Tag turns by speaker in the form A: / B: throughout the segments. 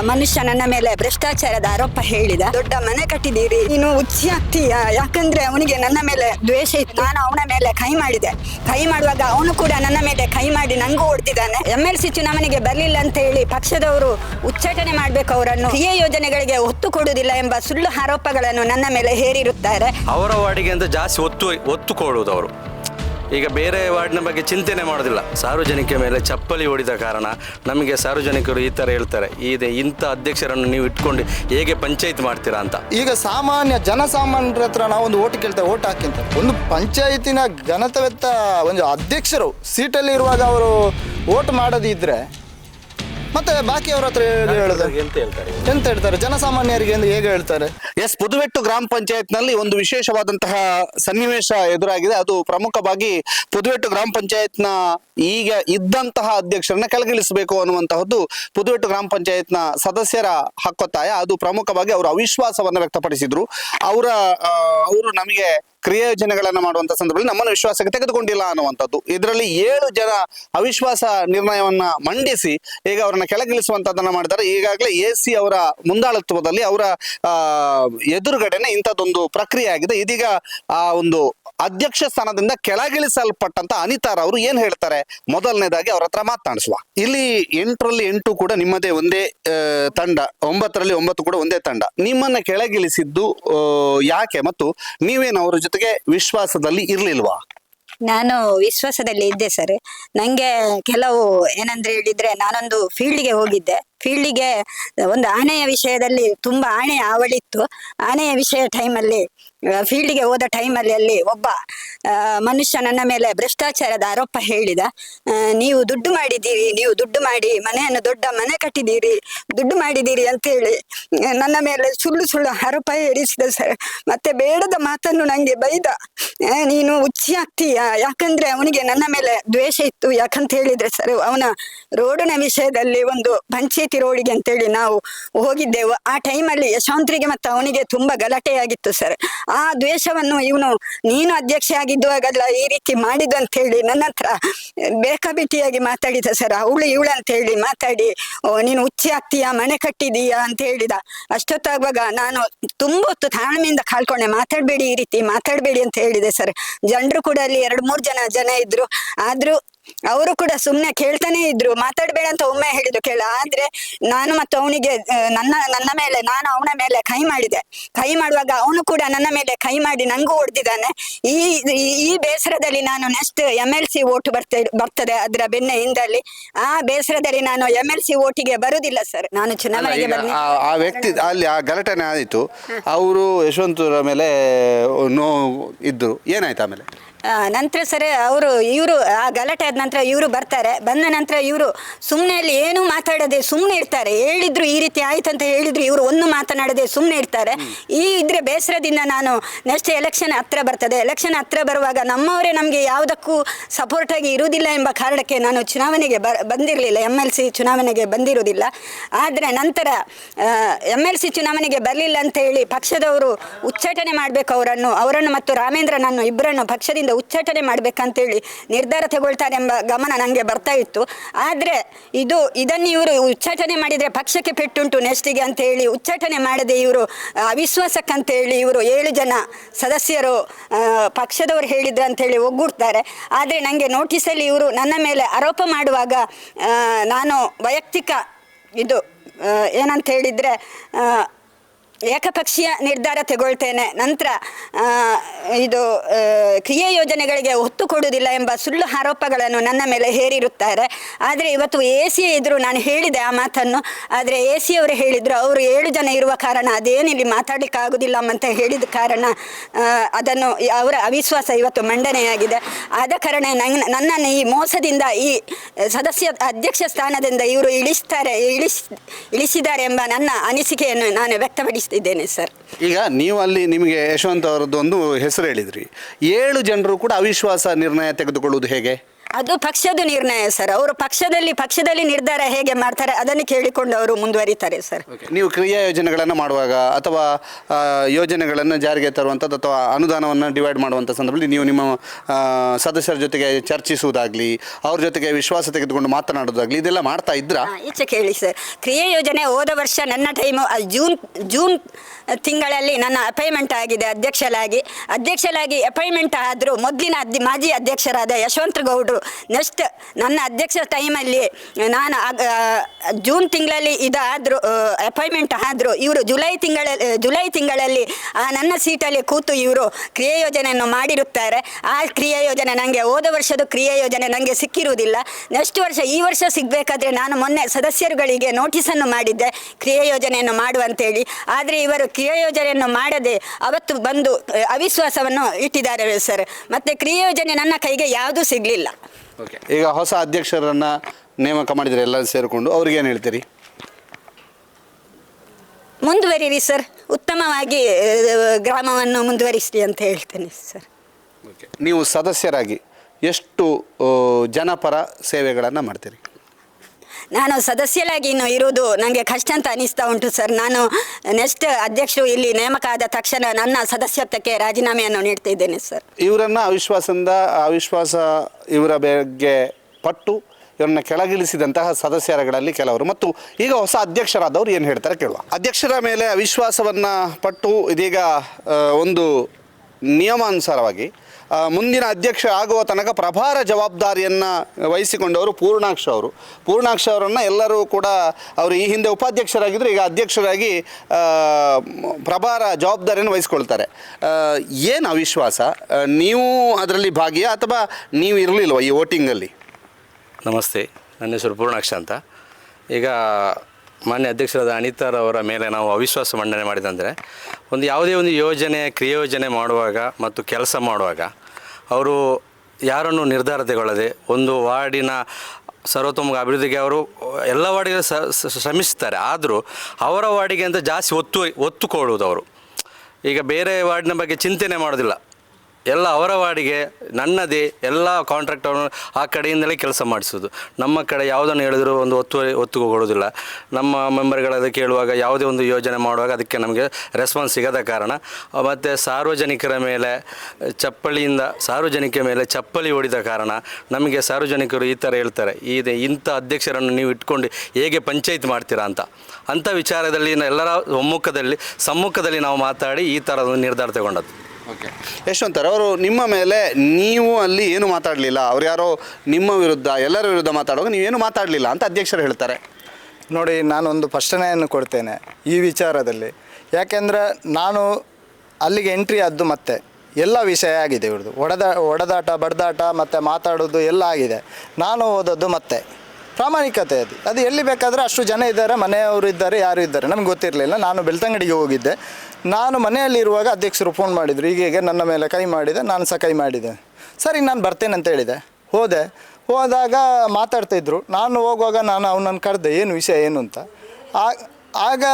A: ಮನುಷ್ಯ ನನ್ನ ಮೇಲೆ ಭ್ರಷ್ಟಾಚಾರದ ಆರೋಪ ಹೇಳಿದ. ದೊಡ್ಡ ಮನೆ ಕಟ್ಟಿದೀರಿ ನೀನು ಉಚ್ಚಿ ಆಗ್ತೀಯ? ಯಾಕಂದ್ರೆ ಅವನಿಗೆ ನನ್ನ ಮೇಲೆ ದ್ವೇಷ ಇತ್ತು. ನಾನು ಅವನ ಮೇಲೆ ಕೈ ಮಾಡಿದೆ. ಕೈ ಮಾಡುವಾಗ ಅವನು ಕೂಡ ನನ್ನ ಮೇಲೆ ಕೈ ಮಾಡಿ ನಂಗೂ ಹೊಡೆದಿದ್ದಾನೆ. ಎಂ ಎಲ್ ಸಿ ಚುನಾವಣೆಗೆ ಬರಲಿಲ್ಲ ಅಂತ ಹೇಳಿ ಪಕ್ಷದವರು ಉಚ್ಚಾಟನೆ ಮಾಡಬೇಕು ಅವರನ್ನು. ಸಿಎ ಯೋಜನೆಗಳಿಗೆ ಒತ್ತು ಕೊಡುವುದಿಲ್ಲ ಎಂಬ ಸುಳ್ಳು ಆರೋಪಗಳನ್ನು ನನ್ನ ಮೇಲೆ ಹೇರಿರುತ್ತಾರೆ.
B: ಅವರ ವಾಡಿಗೆ ಅಂತ ಜಾಸ್ತಿ ಒತ್ತು ಒತ್ತು ಕೊಡುವುದು ಅವರು. ಈಗ ಬೇರೆ ವಾರ್ಡ್ನ ಬಗ್ಗೆ ಚಿಂತನೆ ಮಾಡೋದಿಲ್ಲ. ಸಾರ್ವಜನಿಕ ಮೇಲೆ ಚಪ್ಪಲಿ ಹೊಡಿದ ಕಾರಣ ನಮಗೆ ಸಾರ್ವಜನಿಕರು ಈ ಥರ ಹೇಳ್ತಾರೆ, ಇದೆ, ಇಂಥ ಅಧ್ಯಕ್ಷರನ್ನು ನೀವು ಇಟ್ಕೊಂಡು ಹೇಗೆ ಪಂಚಾಯತ್ ಮಾಡ್ತೀರಾ ಅಂತ.
C: ಈಗ ಸಾಮಾನ್ಯ ಜನಸಾಮಾನ್ಯರ ಹತ್ರ ನಾವು ಒಂದು ಓಟ್ ಕೇಳ್ತೇವೆ ಓಟ್ ಹಾಕಿಂತ ಒಂದು ಪಂಚಾಯತಿನ ಘನತವೆತ್ತ ಒಂದು ಅಧ್ಯಕ್ಷರು ಸೀಟಲ್ಲಿ ಇರುವಾಗ ಅವರು ಓಟ್ ಮಾಡದಿದ್ರೆ ಮತ್ತೆ ಬಾಕಿ ಅವ್ರ ಹತ್ರ ಹೇಗೆ ಹೇಳುದು?
B: ಎಂತ ಹೇಳ್ತಾರೆ?
C: ಎಂತ ಹೇಳ್ತಾರೆ? ಜನಸಾಮಾನ್ಯರಿಗೆ ಎಂದು ಹೇಗೆ ಹೇಳ್ತಾರೆ?
D: ಎಸ್ ಪುದುವೆಟ್ಟು ಗ್ರಾಮ ಪಂಚಾಯತ್ನಲ್ಲಿ ಒಂದು ವಿಶೇಷವಾದಂತಹ ಸನ್ನಿವೇಶ ಎದುರಾಗಿದೆ. ಅದು ಪ್ರಮುಖವಾಗಿ ಪುದುವೆಟ್ಟು ಗ್ರಾಮ ಪಂಚಾಯತ್ನ ಈಗ ಇದ್ದಂತಹ ಅಧ್ಯಕ್ಷರನ್ನ ಕೆಳಗಿಳಿಸಬೇಕು ಅನ್ನುವಂತಹದ್ದು ಪುದುವೆಟ್ಟು ಗ್ರಾಮ ಪಂಚಾಯತ್ನ ಸದಸ್ಯರ ಹಕ್ಕೊತ್ತಾಯ. ಅದು ಪ್ರಮುಖವಾಗಿ ಅವರು ಅವಿಶ್ವಾಸವನ್ನು ವ್ಯಕ್ತಪಡಿಸಿದ್ರು. ಅವರ ಅವರು ನಮಗೆ ಕ್ರಿಯಾ ಯೋಜನೆಗಳನ್ನ ಮಾಡುವಂತ ಸಂದರ್ಭದಲ್ಲಿ ನಮ್ಮನ್ನು ವಿಶ್ವಾಸಕ್ಕೆ ತೆಗೆದುಕೊಂಡಿಲ್ಲ ಅನ್ನುವಂಥದ್ದು. ಇದರಲ್ಲಿ ಏಳು ಜನ ಅವಿಶ್ವಾಸ ನಿರ್ಣಯವನ್ನ ಮಂಡಿಸಿ ಈಗ ಅವರನ್ನ ಕೆಳಗಿಳಿಸುವಂತದ್ದನ್ನ ಮಾಡಿದ್ದಾರೆ. ಈಗಾಗಲೇ ಎ ಅವರ ಮುಂದಾಳತ್ವದಲ್ಲಿ ಅವರ ಎದುರುಗಡೆನೆ ಇಂಥದ್ದೊಂದು ಪ್ರಕ್ರಿಯೆ ಆಗಿದೆ. ಇದೀಗ ಆ ಒಂದು ಅಧ್ಯಕ್ಷ ಸ್ಥಾನದಿಂದ ಕೆಳಗಿಳಿಸಲ್ಪಟ್ಟಂತ ಅನಿತಾರ ಅವರು ಏನ್ ಹೇಳ್ತಾರೆ? ಮೊದಲನೇದಾಗಿ ಅವ್ರ ಹತ್ರ ಮಾತನಾಡಿಸುವ. ಇಲ್ಲಿ ಎಂಟರಲ್ಲಿ ಎಂಟು ಕೂಡ ನಿಮ್ಮದೇ ಒಂದೇ ತಂಡ. ಒಂಬತ್ತರಲ್ಲಿ ಒಂಬತ್ತು ಕೂಡ ಒಂದೇ ತಂಡ. ನಿಮ್ಮನ್ನ ಕೆಳಗಿಳಿಸಿದ್ದು ಯಾಕೆ ಮತ್ತು ನೀವೇನು ಅವರ ಜೊತೆಗೆ ವಿಶ್ವಾಸದಲ್ಲಿ ಇರ್ಲಿಲ್ವಾ?
A: ನಾನು ವಿಶ್ವಾಸದಲ್ಲಿ ಇದ್ದೆ ಸರ್. ನಂಗೆ ಕೆಲವು ಏನಂದ್ರೆ ಹೇಳಿದ್ರೆ ನಾನೊಂದು ಫೀಲ್ಡ್ಗೆ ಹೋಗಿದ್ದೆ. ಫೀಲ್ಡಿಗೆ ಒಂದು ಆನೆಯ ವಿಷಯದಲ್ಲಿ ತುಂಬಾ ಆನೆಯ ಆವಳಿತ್ತು. ಆನೆಯ ವಿಷಯ ಟೈಮಲ್ಲಿ ಫೀಲ್ಡ್ಗೆ ಹೋದ ಟೈಮಲ್ಲಿ ಅಲ್ಲಿ ಒಬ್ಬ ಮನುಷ್ಯ ನನ್ನ ಮೇಲೆ ಭ್ರಷ್ಟಾಚಾರದ ಆರೋಪ ಹೇಳಿದ. ನೀವು ದುಡ್ಡು ಮಾಡಿದ್ದೀರಿ, ನೀವು ದುಡ್ಡು ಮಾಡಿ, ಮನೆಯನ್ನು ದೊಡ್ಡ ಮನೆ ಕಟ್ಟಿದ್ದೀರಿ, ದುಡ್ಡು ಮಾಡಿದ್ದೀರಿ ಅಂತೇಳಿ ನನ್ನ ಮೇಲೆ ಸುಳ್ಳು ಸುಳ್ಳು ಆರೋಪ ಹೇಳಿಸಿದ ಸರ್. ಮತ್ತೆ ಬೇಡದ ಮಾತನ್ನು ನನಗೆ ಬೈದ. ನೀನು ಹುಚ್ಚಿ ಆಗ್ತೀಯ? ಯಾಕಂದ್ರೆ ಅವನಿಗೆ ನನ್ನ ಮೇಲೆ ದ್ವೇಷ ಇತ್ತು. ಯಾಕಂತ ಹೇಳಿದ್ರೆ ಸರ್, ಅವನ ರೋಡಿನ ವಿಷಯದಲ್ಲಿ ಒಂದು ಪಂಚಾಯತಿ ರೋಡಿಗೆ ಅಂತೇಳಿ ನಾವು ಹೋಗಿದ್ದೆವು. ಆ ಟೈಮಲ್ಲಿ ಯಶಾಂತ್ರಿಗೆ ಮತ್ತು ಅವನಿಗೆ ತುಂಬಾ ಗಲಾಟೆಯಾಗಿತ್ತು ಸರ್. ದ್ವೇಷವನ್ನು ಇವನು ನೀನು ಅಧ್ಯಕ್ಷ ಆಗಿದ್ದುವಾಗಲ್ಲ ಈ ರೀತಿ ಮಾಡಿದ್ದು ಅಂತ ಹೇಳಿ ನನ್ನ ಹತ್ರ ಬೇಕಾಬಿಟ್ಟಿಯಾಗಿ ಮಾತಾಡಿದ ಸರ್. ಅವಳು ಇವಳು ಅಂತ ಹೇಳಿ ಮಾತಾಡಿ "ಓ, ನೀನು ಉಚ್ಚಿ ಆಗ್ತೀಯಾ ಮನೆ ಕಟ್ಟಿದೀಯಾ ಅಂತ ಹೇಳಿದ. ಅಷ್ಟೊತ್ತಾಗುವಾಗ ನಾನು ತುಂಬ ಹೊತ್ತು ತಾಳ್ಮೆಯಿಂದ ಕಾಲ್ಕೊಂಡೆ ಮಾತಾಡ್ಬೇಡಿ ಈ ರೀತಿ ಮಾತಾಡಬೇಡಿ ಅಂತ ಹೇಳಿದೆ ಸರ್. ಜನರು ಕೂಡ ಅಲ್ಲಿ ಎರಡು ಮೂರು ಜನ ಜನ ಇದ್ರು. ಆದ್ರೂ ಅವರು ಕೂಡ ಸುಮ್ನೆ ಕೇಳ್ತಾನೆ ಇದ್ರು. ಮಾತಾಡ್ಬೇಡ ಅಂತ ಒಮ್ಮೆ ಹೇಳಿದ್ರು ಕೇಳ. ಆದ್ರೆ ನಾನು ಮತ್ತು ಅವನಿಗೆ ನನ್ನ ನನ್ನ ಮೇಲೆ ನಾನು ಅವನ ಮೇಲೆ ಕೈ ಮಾಡಿದೆ. ಕೈ ಮಾಡುವಾಗ ಅವನು ಕೂಡ ನನ್ನ ಮೇಲೆ ಕೈ ಮಾಡಿ ನಂಗೂ ಹೊಡೆದಿದ್ದಾನೆ. ಈ ಈ- ಬೇಸರದಲ್ಲಿ ನಾನು next M L C vote ಬರ್ತೆ ಬರ್ತದೆ ಅದರ ಬೆನ್ನ ಹಿಂದಲ್ಲಿ ಆ ಬೇಸರದಲ್ಲಿ ನಾನು ಎಂ ಎಲ್ ಸಿ ಓಟಿಗೆ ಬರುದಿಲ್ಲ ಸರ್ ನಾನು ಚುನಾವಣೆಗೆ
D: ಆ- ವ್ಯಕ್ತಿ ಅಲ್ಲಿ ಆ ಘಟನೆ ಆಯಿತು. ಅವರು ಯಶವಂತರ ಮೇಲೆ ನೋ ಇದ್ದು ಏನಾಯ್ತು ಆಮೇಲೆ?
A: ನಂತರ ಸರ್ ಅವರು, ಇವರು, ಆ ಗಲಾಟೆ ಆದ ನಂತರ ಇವರು ಬರ್ತಾರೆ. ಬಂದ ನಂತರ ಇವರು ಸುಮ್ಮನೆ ಅಲ್ಲಿ ಏನು ಮಾತಾಡದೆ ಸುಮ್ಮನೆ ಇರ್ತಾರೆ. ಹೇಳಿದ್ರು ಈ ರೀತಿ ಆಯ್ತು ಅಂತ ಹೇಳಿದ್ರು ಇವರು ಒಂದು ಮಾತನಾಡದೆ ಸುಮ್ಮನೆ ಇರ್ತಾರೆ. ಈ ಇದ್ರೆ ಬೇಸರದಿಂದ ನಾನು ನೆಕ್ಸ್ಟ್ ಎಲೆಕ್ಷನ್ ಹತ್ರ ಬರ್ತದೆ. ಎಲೆಕ್ಷನ್ ಹತ್ರ ಬರುವಾಗ ನಮ್ಮವರೇ ನಮಗೆ ಯಾವುದಕ್ಕೂ ಸಪೋರ್ಟ್ ಆಗಿ ಇರುವುದಿಲ್ಲ ಎಂಬ ಕಾರಣಕ್ಕೆ ನಾನು ಚುನಾವಣೆಗೆ ಬ, ಬಂದಿರಲಿಲ್ಲ. ಎಂ ಎಲ್ ಸಿ ಚುನಾವಣೆಗೆ ಬಂದಿರುವುದಿಲ್ಲ. ಆದರೆ ನಂತರ ಎಂ ಎಲ್ ಸಿ ಚುನಾವಣೆಗೆ ಬರಲಿಲ್ಲ ಅಂತ ಹೇಳಿ ಪಕ್ಷದವರು ಉಚ್ಚಾಟನೆ ಮಾಡಬೇಕು ಅವರನ್ನು ಅವರನ್ನು ಮತ್ತು ರಾಮೇಂದ್ರ ನಾನು ಇಬ್ಬರನ್ನು ಪಕ್ಷದಿಂದ ಉಚ್ಚಾಟನೆ ಮಾಡಬೇಕಂತೇಳಿ ನಿರ್ಧಾರ ತಗೊಳ್ತಾರೆ ಎಂಬ ಗಮನ ನನಗೆ ಬರ್ತಾ ಇತ್ತು. ಆದರೆ ಇದು, ಇದನ್ನು ಇವರು ಉಚ್ಚಾಟನೆ ಮಾಡಿದರೆ ಪಕ್ಷಕ್ಕೆ ಪೆಟ್ಟುಂಟು ನೆಸ್ಟಿಗೆ ಅಂತ ಹೇಳಿ ಉಚ್ಚಾಟನೆ ಮಾಡದೆ ಇವರು ಅವಿಶ್ವಾಸಕ್ಕಂತೇಳಿ ಇವರು ಏಳು ಜನ ಸದಸ್ಯರು ಪಕ್ಷದವರು ಹೇಳಿದ್ರು ಅಂತೇಳಿ ಒಗ್ಗೂಡ್ತಾರೆ. ಆದರೆ ನನಗೆ ನೋಟಿಸಲ್ಲಿ ಇವರು ನನ್ನ ಮೇಲೆ ಆರೋಪ ಮಾಡುವಾಗ ನಾನು ವೈಯಕ್ತಿಕ ಇದು ಏನಂತ ಹೇಳಿದರೆ ಏಕಪಕ್ಷೀಯ ನಿರ್ಧಾರ ತಗೊಳ್ತೇನೆ. ನಂತರ ಇದು ಕ್ರಿಯೆ ಯೋಜನೆಗಳಿಗೆ ಒತ್ತು ಕೊಡುವುದಿಲ್ಲ ಎಂಬ ಸುಳ್ಳು ಆರೋಪಗಳನ್ನು ನನ್ನ ಮೇಲೆ ಹೇರಿರುತ್ತಾರೆ. ಆದರೆ ಇವತ್ತು ಎ ಸಿ ಇದ್ರು ನಾನು ಹೇಳಿದೆ ಆ ಮಾತನ್ನು. ಆದರೆ ಎ ಸಿ ಅವರು ಹೇಳಿದರು, ಅವರು ಏಳು ಜನ ಇರುವ ಕಾರಣ ಅದೇನಿಲ್ಲಿ ಮಾತಾಡಲಿಕ್ಕೆ ಆಗುದಿಲ್ಲ ಅಂತ ಹೇಳಿದ ಕಾರಣ ಅದನ್ನು ಅವರ ಅವಿಶ್ವಾಸ ಇವತ್ತು ಮಂಡನೆಯಾಗಿದೆ. ಆದ ಕಾರಣ ನನ್ನ ನನ್ನನ್ನು ಈ ಮೋಸದಿಂದ ಈ ಸದಸ್ಯ ಅಧ್ಯಕ್ಷ ಸ್ಥಾನದಿಂದ ಇವರು ಇಳಿಸ್ತಾರೆ, ಇಳಿಸ್, ಇಳಿಸಿದ್ದಾರೆ ಎಂಬ ನನ್ನ ಅನಿಸಿಕೆಯನ್ನು ನಾನು ವ್ಯಕ್ತಪಡಿಸ್ತಿದ್ದೇನೆ ಸರ್.
D: ಈಗ ನೀವು ಅಲ್ಲಿ ನಿಮಗೆ ಯಶವಂತ ಅವರದ್ದು ಒಂದು ಹೇಳಿದ್ರಿ. ಏಳು ಜನರು ಕೂಡ ಅವಿಶ್ವಾಸ ನಿರ್ಣಯ ತೆಗೆದುಕೊಳ್ಳುವುದು ಹೇಗೆ?
A: ಅದು ಪಕ್ಷದ ನಿರ್ಣಯ ಸರ್. ಅವರು ಪಕ್ಷದಲ್ಲಿ ಪಕ್ಷದಲ್ಲಿ ನಿರ್ಧಾರ ಹೇಗೆ ಮಾಡ್ತಾರೆ ಅದನ್ನು ಕೇಳಿಕೊಂಡು ಅವರು ಮುಂದುವರಿತಾರೆ ಸರ್.
D: ನೀವು ಕ್ರಿಯಾ ಯೋಜನೆಗಳನ್ನು ಮಾಡುವಾಗ ಅಥವಾ ಆ, ಯೋಜನೆಗಳನ್ನು ಜಾರಿಗೆ ತರುವಂಥದ್ದು ಅಥವಾ ಅನುದಾನವನ್ನು ಡಿವೈಡ್ ಮಾಡುವಂಥ ಸಂದರ್ಭದಲ್ಲಿ ನೀವು ನಿಮ್ಮ ಆ, ಸದಸ್ಯರ ಜೊತೆಗೆ ಚರ್ಚಿಸುವುದಾಗಲಿ ಅವ್ರ ಜೊತೆಗೆ ವಿಶ್ವಾಸ ತೆಗೆದುಕೊಂಡು ಮಾತನಾಡೋದಾಗಲಿ ಇದೆಲ್ಲ ಮಾಡ್ತಾ ಇದ್ರಾ?
A: ಹಾ, ಈಚೆ ಕೇಳಿ ಸರ್. ಕ್ರಿಯಾ ಯೋಜನೆ ಹೋದ ವರ್ಷ ನನ್ನ ಟೈಮು ಜೂನ್ ಜೂನ್ ತಿಂಗಳಲ್ಲಿ ನನ್ನ ಅಪಾಯಿಂಟ್ಮೆಂಟ್ ಆಗಿದೆ ಅಧ್ಯಕ್ಷರಾಗಿ. ಅಧ್ಯಕ್ಷರಾಗಿ ಅಪಾಯಿಂಟ್ಮೆಂಟ್ ಆದರೂ ಮೊದಲಿನ ಅಧ್ಯ ಮಾಜಿ ಅಧ್ಯಕ್ಷರಾದ ಯಶವಂತ ಗೌಡ್ರು ನೆಕ್ಸ್ಟ್ ನನ್ನ ಅಧ್ಯಕ್ಷ ಟೈಮಲ್ಲಿ ನಾನು ಜೂನ್ ತಿಂಗಳಲ್ಲಿ ಇದಾದರೂ ಅಪಾಯಿಂಟ್ಮೆಂಟ್ ಆದರೂ, ಇವರು ಜುಲೈ ತಿಂಗಳ, ಜುಲೈ ತಿಂಗಳಲ್ಲಿ, ಆ, ನನ್ನ ಸೀಟಲ್ಲಿ ಕೂತು ಇವರು ಕ್ರಿಯೆ ಯೋಜನೆಯನ್ನು ಮಾಡಿರುತ್ತಾರೆ. ಆ ಕ್ರಿಯೆ ಯೋಜನೆ ನನಗೆ ಹೋದ ವರ್ಷದ ಕ್ರಿಯೆ ಯೋಜನೆ ನನಗೆ ಸಿಕ್ಕಿರುವುದಿಲ್ಲ. ನೆಕ್ಸ್ಟ್ ವರ್ಷ, ಈ ವರ್ಷ ಸಿಗಬೇಕಾದ್ರೆ ನಾನು ಮೊನ್ನೆ ಸದಸ್ಯರುಗಳಿಗೆ ನೋಟಿಸನ್ನು ಮಾಡಿದ್ದೆ, ಕ್ರಿಯೆ ಯೋಜನೆಯನ್ನು ಮಾಡುವಂತೇಳಿ. ಆದರೆ ಇವರು ಕ್ರಿಯಾಯೋಜನೆಯನ್ನು ಮಾಡದೆ ಅವತ್ತು ಬಂದು ಅವಿಶ್ವಾಸವನ್ನು ಇಟ್ಟಿದ್ದಾರೆ ಸರ್. ಮತ್ತೆ ಕ್ರಿಯೆ ಯೋಜನೆ ನನ್ನ ಕೈಗೆ ಯಾವುದೂ ಸಿಗಲಿಲ್ಲ.
D: ಓಕೆ ಈಗ ಹೊಸ ಅಧ್ಯಕ್ಷರನ್ನು ನೇಮಕ ಮಾಡಿದರೆ ಎಲ್ಲ ಸೇರಿಕೊಂಡು ಅವ್ರಿಗೆ ಏನು ಹೇಳ್ತೀರಿ?
A: ಮುಂದುವರಿರಿ ಸರ್. ಉತ್ತಮವಾಗಿ ಅಹ್, ಗ್ರಾಮವನ್ನು ಮುಂದುವರಿಸಿ ಅಂತ ಹೇಳ್ತೇನೆ ಸರ್.
D: ನೀವು ಸದಸ್ಯರಾಗಿ ಎಷ್ಟು ಆ, ಜನಪರ ಸೇವೆಗಳನ್ನು ಮಾಡ್ತೀರಿ?
A: ನಾನು ಸದಸ್ಯರಾಗಿ ಇನ್ನು ಇರುವುದು ನನಗೆ ಕಷ್ಟ ಅಂತ ಅನಿಸ್ತಾ ಉಂಟು ಸರ್. ನಾನು ನೆಕ್ಸ್ಟ್ ಅಧ್ಯಕ್ಷರು ಇಲ್ಲಿ ನೇಮಕ ಆದ ತಕ್ಷಣ ನನ್ನ ಸದಸ್ಯತ್ವಕ್ಕೆ ರಾಜೀನಾಮೆಯನ್ನು ನೀಡ್ತಾ ಇದ್ದೇನೆ ಸರ್.
D: ಇವರನ್ನು ಅವಿಶ್ವಾಸದಿಂದ ಅವಿಶ್ವಾಸ ಇವರ ಬಗ್ಗೆ ಪಟ್ಟು ಇವರನ್ನ ಕೆಳಗಿಳಿಸಿದಂತಹ ಸದಸ್ಯರುಗಳಲ್ಲಿ ಕೆಲವರು. ಮತ್ತು ಈಗ ಹೊಸ ಅಧ್ಯಕ್ಷರಾದವರು ಏನು ಹೇಳ್ತಾರೆ ಕೇಳುವ. ಅಧ್ಯಕ್ಷರ ಮೇಲೆ ಅವಿಶ್ವಾಸವನ್ನು ಪಟ್ಟು ಇದೀಗ ಒಂದು ನಿಯಮಾನುಸಾರವಾಗಿ ಮುಂದಿನ ಅಧ್ಯಕ್ಷ ಆಗುವ ತನಕ ಪ್ರಭಾರ ಜವಾಬ್ದಾರಿಯನ್ನು ವಹಿಸಿಕೊಂಡವರು ಪೂರ್ಣಾಕ್ಷ ಅವರು. ಪೂರ್ಣಾಕ್ಷ ಅವರನ್ನು ಎಲ್ಲರೂ ಕೂಡ ಅವರು ಈ ಹಿಂದೆ ಉಪಾಧ್ಯಕ್ಷರಾಗಿದ್ದರು ಈಗ ಅಧ್ಯಕ್ಷರಾಗಿ ಪ್ರಭಾರ ಜವಾಬ್ದಾರಿಯನ್ನು ವಹಿಸ್ಕೊಳ್ತಾರೆ. ಏನು ಅವಿಶ್ವಾಸ? ನೀವು ಅದರಲ್ಲಿ ಭಾಗಿಯ ಅಥವಾ ನೀವು ಇರಲಿಲ್ವ ಈ ವೋಟಿಂಗಲ್ಲಿ?
B: ನಮಸ್ತೆ. ನನ್ನ ಹೆಸರು ಪೂರ್ಣಾಕ್ಷ ಅಂತ. ಈಗ ಮಾನ್ಯ ಅಧ್ಯಕ್ಷರಾದ ಅನಿತಾರವರ ಮೇಲೆ ನಾವು ಅವಿಶ್ವಾಸ ಮಂಡನೆ ಮಾಡಿದಂದರೆ, ಒಂದು ಯಾವುದೇ ಒಂದು ಯೋಜನೆ, ಕ್ರಿಯೋಜನೆ ಮಾಡುವಾಗ ಮತ್ತು ಕೆಲಸ ಮಾಡುವಾಗ ಅವರು ಯಾರನ್ನು ನಿರ್ಧಾರ ತಗೊಳ್ಳದೆ ಒಂದು ವಾರ್ಡಿನ ಸರ್ವತೋಮುಖ ಅಭಿವೃದ್ಧಿಗೆ ಅವರು ಎಲ್ಲ ವಾರ್ಡಿಗೆ ಶ್ರಮಿಸ್ತಾರೆ. ಆದರೂ ಅವರ ವಾರ್ಡಿಗೆ ಅಂತ ಜಾಸ್ತಿ ಒತ್ತು ಒತ್ತು ಕೊಡುವುದು ಅವರು. ಈಗ ಬೇರೆ ವಾರ್ಡಿನ ಬಗ್ಗೆ ಚಿಂತನೆ ಮಾಡೋದಿಲ್ಲ ಎಲ್ಲ ಅವರ ವಾರ್ಡಿಗೆ ನನ್ನದೇ ಎಲ್ಲ ಕಾಂಟ್ರಾಕ್ಟ್ ಆ ಕಡೆಯಿಂದಲೇ ಕೆಲಸ ಮಾಡಿಸೋದು. ನಮ್ಮ ಕಡೆ ಯಾವುದನ್ನು ಹೇಳಿದರೂ ಒಂದು ಒತ್ತು ಒತ್ತು ಕೊಡೋದಿಲ್ಲ ನಮ್ಮ ಮೆಂಬರ್ಗಳದ್ದು ಕೇಳುವಾಗ ಯಾವುದೇ ಒಂದು ಯೋಜನೆ ಮಾಡುವಾಗ ಅದಕ್ಕೆ ನಮಗೆ ರೆಸ್ಪಾನ್ಸ್ ಸಿಗದ ಕಾರಣ ಮತ್ತು ಸಾರ್ವಜನಿಕರ ಮೇಲೆ ಚಪ್ಪಲಿಯಿಂದ, ಸಾರ್ವಜನಿಕ ಮೇಲೆ ಚಪ್ಪಲಿ ಹೊಡಿದ ಕಾರಣ ನಮಗೆ ಸಾರ್ವಜನಿಕರು ಈ ಥರ ಹೇಳ್ತಾರೆ, ಇದೆ, ಇಂಥ ಅಧ್ಯಕ್ಷರನ್ನು ನೀವು ಇಟ್ಕೊಂಡು ಹೇಗೆ ಪಂಚಾಯತ್ ಮಾಡ್ತೀರಾ ಅಂತ. ಅಂಥ ವಿಚಾರದಲ್ಲಿ ಎಲ್ಲರ ಒಮ್ಮುಖದಲ್ಲಿ, ಸಮ್ಮುಖದಲ್ಲಿ ನಾವು ಮಾತಾಡಿ ಈ ಥರದ ನಿರ್ಧಾರ ತಗೊಂಡದ್ದು.
D: ಓಕೆ ಯಶವಂತರ, ಅವರು ನಿಮ್ಮ ಮೇಲೆ ನೀವು ಅಲ್ಲಿ ಏನು ಮಾತಾಡಲಿಲ್ಲ? ಅವ್ರು ಯಾರೋ ನಿಮ್ಮ ವಿರುದ್ಧ, ಎಲ್ಲರ ವಿರುದ್ಧ ಮಾತಾಡುವಾಗ ನೀವೇನು ಮಾತಾಡಲಿಲ್ಲ ಅಂತ ಅಧ್ಯಕ್ಷರು ಹೇಳ್ತಾರೆ.
C: ನೋಡಿ, ನಾನೊಂದು ಪ್ರಶ್ನೆಯನ್ನು ಕೊಡ್ತೇನೆ ಈ ವಿಚಾರದಲ್ಲಿ. ಯಾಕೆಂದರೆ ನಾನು ಅಲ್ಲಿಗೆ ಎಂಟ್ರಿ ಆದ್ದು ಮತ್ತೆ ಎಲ್ಲ ವಿಷಯ ಆಗಿದೆ ಇವ್ರದ್ದು. ಒಡೆದ, ಒಡೆದಾಟ, ಬಡ್ದಾಟ ಮತ್ತು ಮಾತಾಡೋದು ಎಲ್ಲ ಆಗಿದೆ. ನಾನು ಓದೋದು ಮತ್ತೆ ಪ್ರಾಮಾಣಿಕತೆ ಅದು. ಅದು ಎಲ್ಲಿ ಬೇಕಾದರೆ ಅಷ್ಟು ಜನ ಇದ್ದಾರೆ, ಮನೆಯವರು ಇದ್ದಾರೆ, ಯಾರು ಇದ್ದಾರೆ ನಮ್ಗೆ ಗೊತ್ತಿರಲಿಲ್ಲ. ನಾನು ಬೆಳ್ತಂಗಡಿಗೆ ಹೋಗಿದ್ದೆ. ನಾನು ಮನೆಯಲ್ಲಿರುವಾಗ ಅಧ್ಯಕ್ಷರು ಫೋನ್ ಮಾಡಿದರು. ಹೀಗೆ ನನ್ನ ಮೇಲೆ ಕೈ ಮಾಡಿದೆ, ನಾನು ಸಹ ಕೈ ಮಾಡಿದೆ. ಸರಿ, ನಾನು ಬರ್ತೇನೆ ಅಂತ ಹೇಳಿದೆ. ಹೋದೆ. ಹೋದಾಗ ಮಾತಾಡ್ತಾ ಇದ್ರು. ನಾನು ಹೋಗುವಾಗ ನಾನು ಅವನನ್ನು ಕರೆದೆ, ಏನು ವಿಷಯ, ಏನು ಅಂತ? ಆಗ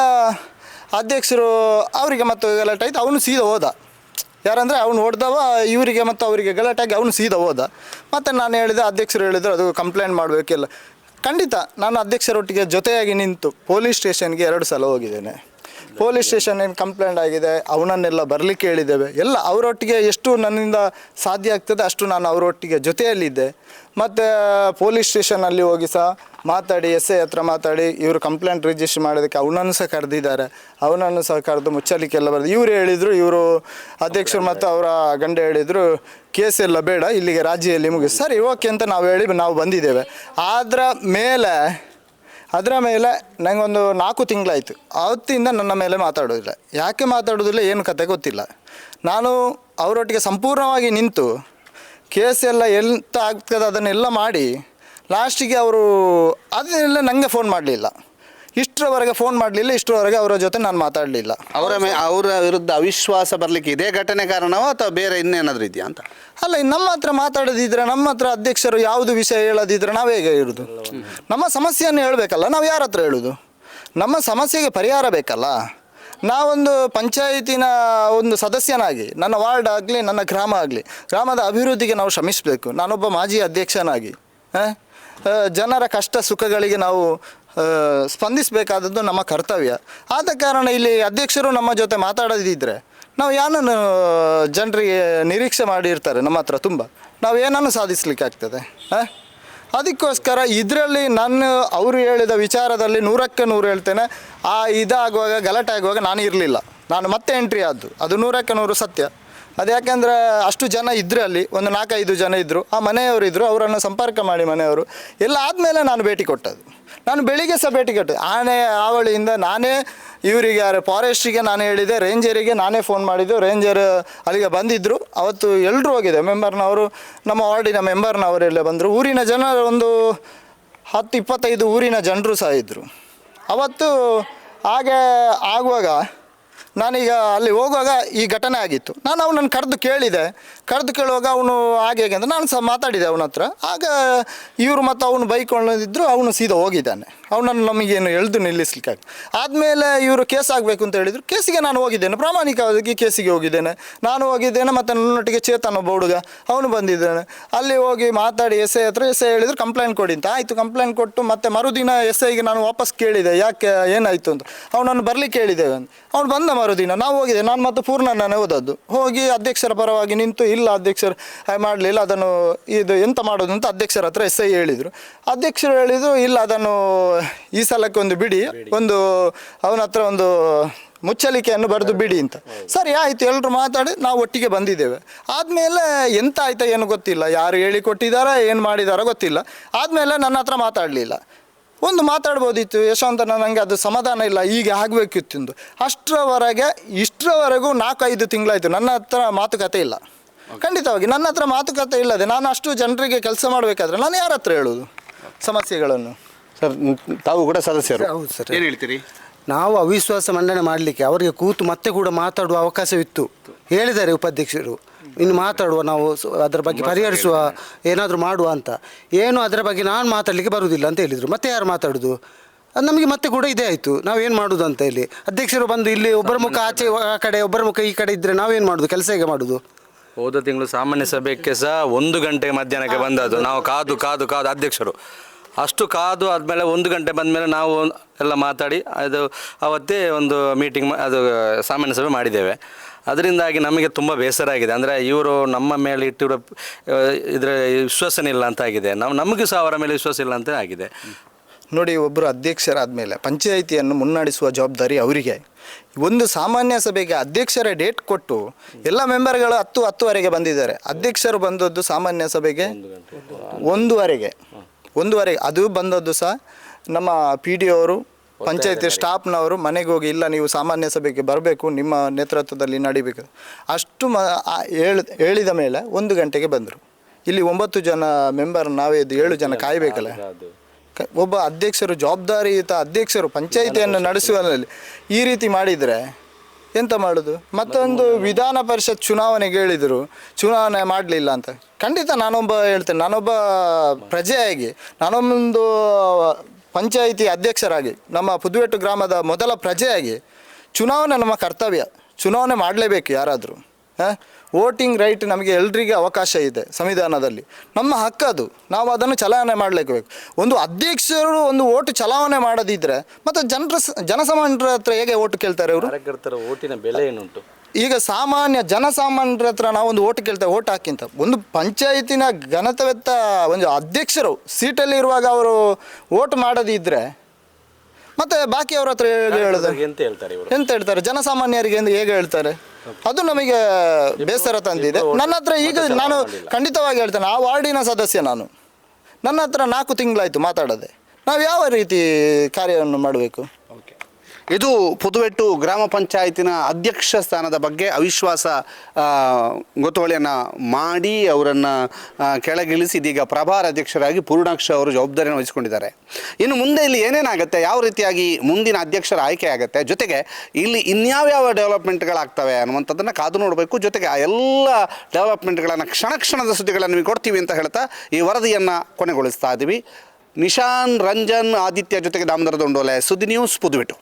C: ಅಧ್ಯಕ್ಷರು ಅವರಿಗೆ ಮತ್ತು ಗಲಾಟೆ ಆಯ್ತು. ಅವನು ಸೀದಾ ಹೋದ. ಯಾರಂದರೆ ಅವನು ಹೊಡೆದವ, ಇವರಿಗೆ ಮತ್ತು ಅವರಿಗೆ ಗಲಾಟೆಯಾಗಿ ಅವನು ಸೀದಾ ಹೋದ. ಮತ್ತು ನಾನು ಹೇಳಿದೆ, ಅಧ್ಯಕ್ಷರು ಹೇಳಿದರು, ಅದು ಕಂಪ್ಲೇಂಟ್ ಮಾಡಬೇಕಿಲ್ಲ ಖಂಡಿತ, ನಾನು ಅಧ್ಯಕ್ಷರೊಟ್ಟಿಗೆ ಜೊತೆಯಾಗಿ ನಿಂತು ಪೊಲೀಸ್ ಸ್ಟೇಷನ್ಗೆ ಎರಡು ಸಲ ಹೋಗಿದ್ದೇನೆ. ಪೊಲೀಸ್ ಸ್ಟೇಷನ್ ಏನು ಕಂಪ್ಲೇಂಟ್ ಆಗಿದೆ, ಅವನನ್ನೆಲ್ಲ ಬರಲಿಕ್ಕೆ ಹೇಳಿದ್ದೇವೆ. ಎಲ್ಲ ಅವರೊಟ್ಟಿಗೆ ಎಷ್ಟು ನನ್ನಿಂದ ಸಾಧ್ಯ ಆಗ್ತದೆ ಅಷ್ಟು ನಾನು ಅವರೊಟ್ಟಿಗೆ ಜೊತೆಯಲ್ಲಿದ್ದೆ. ಮತ್ತು, ಪೊಲೀಸ್ ಸ್ಟೇಷನಲ್ಲಿ ಹೋಗಿ ಸಹ ಮಾತಾಡಿ ಎಸ್ ಐ ಹತ್ರ ಮಾತಾಡಿ, ಇವರು ಕಂಪ್ಲೇಂಟ್ ರಿಜಿಸ್ಟರ್ ಮಾಡೋದಕ್ಕೆ ಅವನನ್ನು ಸಹ ಕರೆದಿದ್ದಾರೆ. ಅವನನ್ನು ಸಹ ಕರೆದು ಮುಚ್ಚಲಿಕ್ಕೆಲ್ಲ ಬರೆದು, ಇವರು ಹೇಳಿದರು, ಇವರು ಅಧ್ಯಕ್ಷರು ಮತ್ತು ಅವರ ಗಂಡ ಹೇಳಿದರು, ಕೇಸ್ ಎಲ್ಲ ಬೇಡ, ಇಲ್ಲಿಗೆ ರಾಜ್ಯದಲ್ಲಿ ಮುಗಿಸಿ. ಸರಿ, ಓಕೆ ಅಂತ ನಾವು ಹೇಳಿ ನಾವು ಬಂದಿದ್ದೇವೆ. ಅದರ ಮೇಲೆ ಅದರ ಮೇಲೆ ನನಗೊಂದು ನಾಲ್ಕು ತಿಂಗಳಾಯಿತು. ಆವತ್ತಿಂದ ನನ್ನ ಮೇಲೆ ಮಾತಾಡೋದಿಲ್ಲ. ಯಾಕೆ ಮಾತಾಡೋದಿಲ್ಲ ಏನು ಕತೆ ಗೊತ್ತಿಲ್ಲ. ನಾನು ಅವರೊಟ್ಟಿಗೆ ಸಂಪೂರ್ಣವಾಗಿ ನಿಂತು ಕೇಸ್ ಎಲ್ಲ ಎಂತ ಆಗ್ತದೆ ಅದನ್ನೆಲ್ಲ ಮಾಡಿ, ಲಾಸ್ಟಿಗೆ ಅವರು ಅದನ್ನೆಲ್ಲ ನನಗೆ ಫೋನ್ ಮಾಡಲಿಲ್ಲ. ಇಷ್ಟರವರೆಗೆ ಫೋನ್ ಮಾಡಲಿಲ್ಲ ಇಷ್ಟರವರೆಗೆ ಅವರ ಜೊತೆ ನಾನು ಮಾತಾಡಲಿಲ್ಲ.
D: ಅವರ ಮೇ ಅವರ ವಿರುದ್ಧ ಅವಿಶ್ವಾಸ ಬರಲಿಕ್ಕೆ ಇದೇ ಘಟನೆ ಕಾರಣವೋ ಅಥವಾ ಬೇರೆ ಇನ್ನೇನಾದರೂ ಇದೆಯಾ ಅಂತ?
C: ಅಲ್ಲ ಇನ್ನು ನಮ್ಮ ಹತ್ರ ಮಾತಾಡದಿದ್ರೆ ನಮ್ಮ ಹತ್ರ ಅಧ್ಯಕ್ಷರು ಯಾವುದು ವಿಷಯ ಹೇಳದಿದ್ರೆ ನಾವೇ ಹೇಗೆ ಇರುದು ನಮ್ಮ ಸಮಸ್ಯೆಯನ್ನು ಹೇಳಬೇಕಲ್ಲ ನಾವು ಯಾರ ಹತ್ರ ಹೇಳೋದು? ನಮ್ಮ ಸಮಸ್ಯೆಗೆ ಪರಿಹಾರ ಬೇಕಲ್ಲ? ನಾವೊಂದು ಪಂಚಾಯಿತಿನ ಒಂದು ಸದಸ್ಯನಾಗಿ ನನ್ನ ವಾರ್ಡ್ ಆಗಲಿ ನನ್ನ ಗ್ರಾಮ ಆಗಲಿ ಗ್ರಾಮದ ಅಭಿವೃದ್ಧಿಗೆ ನಾವು ಶ್ರಮಿಸಬೇಕು. ನಾನೊಬ್ಬ ಮಾಜಿ ಅಧ್ಯಕ್ಷನಾಗಿ ಜನರ ಕಷ್ಟ ಸುಖಗಳಿಗೆ ನಾವು ಸ್ಪಂದಿಸಬೇಕಾದದ್ದು ನಮ್ಮ ಕರ್ತವ್ಯ. ಆದ ಕಾರಣ ಇಲ್ಲಿ ಅಧ್ಯಕ್ಷರು ನಮ್ಮ ಜೊತೆ ಮಾತಾಡದಿದ್ದರೆ ನಾವು ಏನನ್ನು ಜನರಿಗೆ ನಿರೀಕ್ಷೆ ಮಾಡಿರ್ತಾರೆ ನಮ್ಮ ಹತ್ರ ತುಂಬ. ನಾವು ಏನನ್ನು ಸಾಧಿಸ್ಲಿಕ್ಕೆ ಆಗ್ತದೆ ಅದಕ್ಕೋಸ್ಕರ ಇದರಲ್ಲಿ ನಾನು ಅವರು ಹೇಳಿದ ವಿಚಾರದಲ್ಲಿ ನೂರಕ್ಕೆ ನೂರು ಹೇಳ್ತೇನೆ. ಆ ಇದಾಗುವಾಗ, ಗಲಾಟೆ ಆಗುವಾಗ ನಾನು ಇರಲಿಲ್ಲ. ನಾನು ಮತ್ತೆ ಎಂಟ್ರಿ ಆದ್ದು. ಅದು ನೂರಕ್ಕೆ ನೂರು ಸತ್ಯ. ಅದು ಯಾಕೆಂದ್ರೆ ಅಷ್ಟು ಜನ ಇದ್ದರು ಅಲ್ಲಿ, ಒಂದು ನಾಲ್ಕೈದು ಜನ ಇದ್ದರು ಆ ಮನೆಯವರು ಇದ್ದರು ಅವರನ್ನು ಸಂಪರ್ಕ ಮಾಡಿ ಮನೆಯವರು. ಎಲ್ಲ ಆದಮೇಲೆ ನಾನು ಭೇಟಿ ಕೊಟ್ಟದ್ದು. ನಾನು ಬೆಳಿಗ್ಗೆ ಸಹ ಭೇಟಿ ಕೊಟ್ಟೆ ಆನೆ, ಆವಳಿಯಿಂದ ನಾನೇ ಇವರಿಗೆ, ಯಾರು ಫಾರೆಸ್ಟಿಗೆ ನಾನು ಹೇಳಿದೆ, ರೇಂಜರಿಗೆ ನಾನೇ ಫೋನ್ ಮಾಡಿದ್ದು. ರೇಂಜರ್ ಅಲ್ಲಿಗೆ ಬಂದಿದ್ದರು ಅವತ್ತು ಎಲ್ಲರೂ ಹೋಗಿದೆ ಮೆಂಬರ್ನವರು, ನಮ್ಮ ವಾರ್ಡಿನ ಮೆಂಬರ್ನವರೆಲ್ಲ ಬಂದರು. ಊರಿನ ಜನ ಒಂದು ಹತ್ತು, ಇಪ್ಪತ್ತೈದು ಊರಿನ ಜನರು ಸಹ ಇದ್ದರು ಅವತ್ತು ಹಾಗೆ ಆಗುವಾಗ ನಾನೀಗ ಅಲ್ಲಿ ಹೋಗುವಾಗ ಈ ಘಟನೆ ಆಗಿತ್ತು. ನಾನು ಅವನನ್ನು ಕರೆದು ಕೇಳಿದೆ. ಕರೆದು ಕೇಳುವಾಗ ಅವನು ಹಾಗೆ ಹೇಗೆ ಅಂತ ನಾನು ಸಹ ಮಾತಾಡಿದೆ ಅವನ ಹತ್ರ. ಆಗ ಇವರು ಮತ್ತು ಅವನು ಬೈಕೊಂಡಿದ್ರು ಅವನು ಸೀದಾ ಹೋಗಿದ್ದಾನೆ. ಅವನನ್ನು ನಮಗೇನು ಎಳೆದು ನಿಲ್ಲಿಸ್ಲಿಕ್ಕೆ ಆದಮೇಲೆ ಇವರು ಕೇಸ್ ಆಗಬೇಕು ಅಂತ ಹೇಳಿದರು. ಕೇಸಿಗೆ ನಾನು ಹೋಗಿದ್ದೇನೆ. ಪ್ರಾಮಾಣಿಕವಾಗಿ ಕೇಸಿಗೆ ಹೋಗಿದ್ದೇನೆ. ನಾನು ಹೋಗಿದ್ದೇನೆ ಮತ್ತು ನನ್ನೊಟ್ಟಿಗೆ ಚೇತನ ಒಬ್ಬ ಹುಡುಗ, ಅವನು ಬಂದಿದ್ದಾನೆ. ಅಲ್ಲಿ ಹೋಗಿ ಮಾತಾಡಿ ಎಸ್ ಐ ಹತ್ರ, ಎಸ್ ಐ ಹೇಳಿದ್ರು, ಕಂಪ್ಲೇಂಟ್ ಕೊಡಿ ಅಂತ. ಆಯಿತು, ಕಂಪ್ಲೇಂಟ್ ಕೊಟ್ಟು ಮತ್ತೆ ಮರುದಿನ ಎಸ್ ಐಗೆ ನಾನು ವಾಪಸ್ ಕೇಳಿದೆ. ಯಾಕೆ ಏನಾಯಿತು ಅಂತ. ಅವನನ್ನು ಬರಲಿಕ್ಕೆ ಹೇಳಿದ್ದೇವೆ ಅಂತ ಅವನು ಬಂದ ಮರುದಿನ ನಾವು ಹೋಗಿದೆ. ನಾನು ಮತ್ತು ಪೂರ್ಣಣ್ಣನೇ ಹೋದದ್ದು. ಹೋಗಿ ಅಧ್ಯಕ್ಷರ ಪರವಾಗಿ ನಿಂತು, ಇಲ್ಲ ಅಧ್ಯಕ್ಷರು ಮಾಡಲಿಲ್ಲ, ಅದನ್ನು ಇದು ಎಂತ ಮಾಡೋದು ಅಂತ ಅಧ್ಯಕ್ಷರ ಹತ್ರ ಎಸ್ ಐ ಹೇಳಿದರು. ಅಧ್ಯಕ್ಷರು ಹೇಳಿದರು, ಇಲ್ಲ ಅದನ್ನು ಈ ಸಲಕ್ಕೆ ಒಂದು ಬಿಡಿ. ಒಂದು ಅವನ ಹತ್ರ ಒಂದು ಮುಚ್ಚಲಿಕೆಯನ್ನು ಬರೆದು ಬಿಡಿ ಅಂತ. ಸರಿ, ಆಯಿತು ಎಲ್ಲರೂ ಮಾತಾಡಿ, ನಾವು ಒಟ್ಟಿಗೆ ಬಂದಿದ್ದೇವೆ. ಆದಮೇಲೆ ಎಂತ ಆಯ್ತಾ ಏನು ಗೊತ್ತಿಲ್ಲ. ಯಾರು ಹೇಳಿಕೊಟ್ಟಿದ್ದಾರಾ ಏನು ಮಾಡಿದಾರೋ ಗೊತ್ತಿಲ್ಲ. ಆದಮೇಲೆ ನನ್ನ ಹತ್ರ ಮಾತಾಡಲಿಲ್ಲ. ಒಂದು ಮಾತಾಡ್ಬೋದಿತ್ತು ಯಶವಂತನ ನನಗೆ ಅದು ಸಮಾಧಾನ ಇಲ್ಲ ಈಗ ಆಗಬೇಕಿತ್ತು ಎಂದು ಅಷ್ಟರವರೆಗೆ ಇಷ್ಟರವರೆಗೂ ನಾಲ್ಕೈದು ತಿಂಗಳಾಯಿತು ನನ್ನ ಹತ್ರ ಮಾತುಕತೆ ಇಲ್ಲ. ಖಂಡಿತವಾಗಿ ನನ್ನ ಹತ್ರ ಮಾತುಕತೆ ಇಲ್ಲದೆ ನಾನು ಅಷ್ಟು ಜನರಿಗೆ ಕೆಲಸ ಮಾಡಬೇಕಾದ್ರೆ ನಾನು ಯಾರ ಹತ್ರ ಹೇಳೋದು ಸಮಸ್ಯೆಗಳನ್ನು?
D: ಸರ್ ತಾವು ಕೂಡ ಸದಸ್ಯರು.
E: ಹೌದು ಸರ್.
D: ಏನು ಹೇಳ್ತೀರಿ?
E: ನಾವು ಅವಿಶ್ವಾಸ ಮಂಡನೆ ಮಾಡಲಿಕ್ಕೆ ಅವರಿಗೆ ಕೂತು ಮತ್ತೆ ಕೂಡ ಮಾತಾಡುವ ಅವಕಾಶವಿತ್ತು. ಹೇಳಿದ್ದಾರೆ ಉಪಾಧ್ಯಕ್ಷರು. ಇನ್ನು ಮಾತಾಡುವ ನಾವು ಸ- ಅದರ ಬಗ್ಗೆ ಪರಿಹರಿಸುವ ಏನಾದರೂ ಮಾಡುವ ಅಂತ. ಏನು ಅದರ ಬಗ್ಗೆ ನಾನು ಮಾತಾಡಲಿಕ್ಕೆ ಬರುವುದಿಲ್ಲ ಅಂತ ಹೇಳಿದರು. ಮತ್ತೆ ಯಾರು ಮಾತಾಡೋದು? ಅದು ನಮಗೆ ಮತ್ತೆ ಕೂಡ ಇದೇ ಆಯಿತು. ನಾವೇನು ಮಾಡೋದು ಅಂತ ಹೇಳಿ. ಅಧ್ಯಕ್ಷರು ಬಂದು ಇಲ್ಲಿ ಒಬ್ಬರ ಮುಖ ಆಚೆ ಆ ಕಡೆ ಒಬ್ಬರ ಮುಖ ಈ ಕಡೆ ಇದ್ದರೆ ನಾವೇನು ಮಾಡೋದು? ಕೆಲಸ ಹೇಗೆ ಮಾಡೋದು?
B: ಹೋದ ತಿಂಗಳು ಸಾಮಾನ್ಯ ಸಭೆಗೆ ಸಹ ಒಂದು ಗಂಟೆ ಮಧ್ಯಾಹ್ನಕ್ಕೆ ಬಂದದ್ದು. ನಾವು ಕಾದು ಕಾದು ಕಾದು ಅಧ್ಯಕ್ಷರು. ಅಷ್ಟು ಕಾದು ಆದಮೇಲೆ ಒಂದು ಗಂಟೆ ಬಂದಮೇಲೆ ನಾವು ಎಲ್ಲ ಮಾತಾಡಿ ಅದು ಅವತ್ತೇ ಒಂದು ಮೀಟಿಂಗ್ ಅದು ಸಾಮಾನ್ಯ ಸಭೆ ಮಾಡಿದ್ದೇವೆ. ಅದರಿಂದಾಗಿ ನಮಗೆ ತುಂಬ ಬೇಸರ ಆಗಿದೆ. ಅಂದರೆ ಇವರು ನಮ್ಮ ಮೇಲೆ ಇಟ್ಟಿರೋ ಇದರ ವಿಶ್ವಾಸನೇ ಇಲ್ಲ ಅಂತ ಆಗಿದೆ. ನಾವು ನಮಗೂ ಸಹ ಅವರ ಮೇಲೆ ವಿಶ್ವಾಸ ಇಲ್ಲ ಅಂತ ಆಗಿದೆ.
C: ನೋಡಿ ಒಬ್ಬರು ಅಧ್ಯಕ್ಷರಾದ ಮೇಲೆ ಪಂಚಾಯಿತಿಯನ್ನು ಮುನ್ನಡೆಸುವ ಜವಾಬ್ದಾರಿ ಅವರಿಗೆ. ಒಂದು ಸಾಮಾನ್ಯ ಸಭೆಗೆ ಅಧ್ಯಕ್ಷರ ಡೇಟ್ ಕೊಟ್ಟು ಎಲ್ಲ ಮೆಂಬರ್ಗಳು ಹತ್ತು ಹತ್ತುವರೆಗೆ ಬಂದಿದ್ದಾರೆ. ಅಧ್ಯಕ್ಷರು ಬಂದದ್ದು ಸಾಮಾನ್ಯ ಸಭೆಗೆ ಒಂದೂವರೆಗೆ. ಒಂದೂವರೆಗೆ. ಅದು ಬಂದದ್ದು ಸಹ ನಮ್ಮ ಪಿ ಡಿ ಅವರು ಪಂಚಾಯತಿ ಸ್ಟಾಫ್ನವರು ಮನೆಗೆ ಹೋಗಿ ಇಲ್ಲ ನೀವು ಸಾಮಾನ್ಯ ಸಭೆಗೆ ಬರಬೇಕು ನಿಮ್ಮ ನೇತೃತ್ವದಲ್ಲಿ ನಡಿಬೇಕು. ಅಷ್ಟು ಮ ಹೇಳಿದ ಮೇಲೆ ಒಂದು ಗಂಟೆಗೆ ಬಂದರು. ಇಲ್ಲಿ ಒಂಬತ್ತು ಜನ ಮೆಂಬರ್ ನಾವೇ ಇದು ಏಳು ಜನ ಕಾಯಬೇಕಲ್ಲ? ಒಬ್ಬ ಅಧ್ಯಕ್ಷರು ಜವಾಬ್ದಾರಿಯುತ ಅಧ್ಯಕ್ಷರು ಪಂಚಾಯಿತಿಯನ್ನು ನಡೆಸುವಲ್ಲಿ ಈ ರೀತಿ ಮಾಡಿದರೆ ಎಂತ ಮಾಡೋದು? ಮತ್ತೊಂದು ವಿಧಾನ ಪರಿಷತ್ ಚುನಾವಣೆಗೆ ಹೇಳಿದರು ಚುನಾವಣೆ ಮಾಡಲಿಲ್ಲ ಅಂತ. ಖಂಡಿತ ನಾನೊಬ್ಬ ಹೇಳ್ತೇನೆ ನಾನೊಬ್ಬ ಪ್ರಜೆಯಾಗಿ ನಾನೊಂದು ಪಂಚಾಯಿತಿ ಅಧ್ಯಕ್ಷರಾಗಿ, ನಮ್ಮ ಪುದುವೆಟ್ಟು ಗ್ರಾಮದ ಮೊದಲ ಪ್ರಜೆಯಾಗಿ ಚುನಾವಣೆ ನಮ್ಮ ಕರ್ತವ್ಯ. ಚುನಾವಣೆ ಮಾಡಲೇಬೇಕು ಯಾರಾದರೂ. ಹಾಂ? ವೋಟಿಂಗ್ ರೈಟ್ ನಮಗೆ ಎಲ್ರಿಗೆ ಅವಕಾಶ ಇದೆ ಸಂವಿಧಾನದಲ್ಲಿ. ನಮ್ಮ ಹಕ್ಕದು ನಾವು ಅದನ್ನು ಚಲಾವಣೆ ಮಾಡಲೇಬೇಕು. ಒಂದು ಅಧ್ಯಕ್ಷರು ಒಂದು ಓಟು ಚಲಾವಣೆ ಮಾಡದಿದ್ದರೆ ಮತ್ತು ಜನರ ಜನಸಾಮಾನ್ಯರ ಹತ್ರ ಹೇಗೆ ಓಟು ಕೇಳ್ತಾರೆ ಅವರು
B: ಓಟಿನ ಬೆಲೆ ಏನುಂಟು?
C: ಈಗ ಸಾಮಾನ್ಯ ಜನಸಾಮಾನ್ಯರ ಹತ್ರ ನಾವು ಒಂದು ಓಟ್ ಕೇಳ್ತೇವೆ ಓಟ್ ಹಾಕಿಂತ ಒಂದು ಪಂಚಾಯತಿನ ಘನತವೆತ್ತ ಒಂದು ಅಧ್ಯಕ್ಷರು ಸೀಟಲ್ಲಿ ಇರುವಾಗ ಅವರು ಓಟ್ ಮಾಡದಿದ್ರೆ ಮತ್ತೆ ಬಾಕಿ ಅವ್ರ ಹತ್ರ ಹೇಳೋದು?
B: ಎಂತ ಹೇಳ್ತಾರೆ ಇವರು?
C: ಎಂತ ಹೇಳ್ತಾರೆ? ಜನಸಾಮಾನ್ಯರಿಗೆ ಎಂದು ಹೇಗೆ ಹೇಳ್ತಾರೆ? ಅದು ನಮಗೆ ಬೇಸರ ತಂದಿದೆ. ನನ್ನ ಹತ್ರ ಈಗ ನಾನು ಖಂಡಿತವಾಗಿ ಹೇಳ್ತೇನೆ ಆ ವಾರ್ಡಿನ ಸದಸ್ಯ ನಾನು. ನನ್ನ ಹತ್ರ ನಾಲ್ಕು ತಿಂಗಳಾಯ್ತು ಮಾತಾಡದೆ. ನಾವು ಯಾವ ರೀತಿ ಕಾರ್ಯವನ್ನು ಮಾಡಬೇಕು?
D: ಇದು ಪುದುವೆಟ್ಟು ಗ್ರಾಮ ಪಂಚಾಯತಿನ ಅಧ್ಯಕ್ಷ ಸ್ಥಾನದ ಬಗ್ಗೆ ಅವಿಶ್ವಾಸ ಗೊತ್ತುವಳಿಯನ್ನು ಮಾಡಿ ಅವರನ್ನು ಕೆಳಗಿಳಿಸಿ ಇದೀಗ ಪ್ರಭಾರ ಅಧ್ಯಕ್ಷರಾಗಿ ಪೂರ್ಣಾಕ್ಷ ಅವರು ಜವಾಬ್ದಾರಿಯನ್ನು ವಹಿಸಿಕೊಂಡಿದ್ದಾರೆ. ಇನ್ನು ಮುಂದೆ ಇಲ್ಲಿ ಏನೇನಾಗುತ್ತೆ, ಯಾವ ರೀತಿಯಾಗಿ ಮುಂದಿನ ಅಧ್ಯಕ್ಷರ ಆಯ್ಕೆ ಆಗುತ್ತೆ, ಜೊತೆಗೆ ಇಲ್ಲಿ ಇನ್ಯಾವ್ಯಾವ ಡೆವಲಪ್ಮೆಂಟ್ಗಳಾಗ್ತವೆ ಅನ್ನುವಂಥದ್ದನ್ನು ಕಾದು ನೋಡಬೇಕು. ಜೊತೆಗೆ ಆ ಎಲ್ಲ ಡೆವಲಪ್ಮೆಂಟ್ಗಳನ್ನು ಕ್ಷಣ ಕ್ಷಣದ ಸುದ್ದಿಗಳನ್ನು ನಿಮಗೆ ಕೊಡ್ತೀವಿ ಅಂತ ಹೇಳ್ತಾ ಈ ವರದಿಯನ್ನು ಕೊನೆಗೊಳಿಸ್ತಾ ಇದ್ದೀವಿ ನಿಶಾನ್, ರಂಜನ್, ಆದಿತ್ಯ ಜೊತೆಗೆ ದಾಮದರ ದೊಂಡೋಲೆ, ಸುದ್ದಿ ನ್ಯೂಸ್ ಪುದುವೆಟ್ಟು.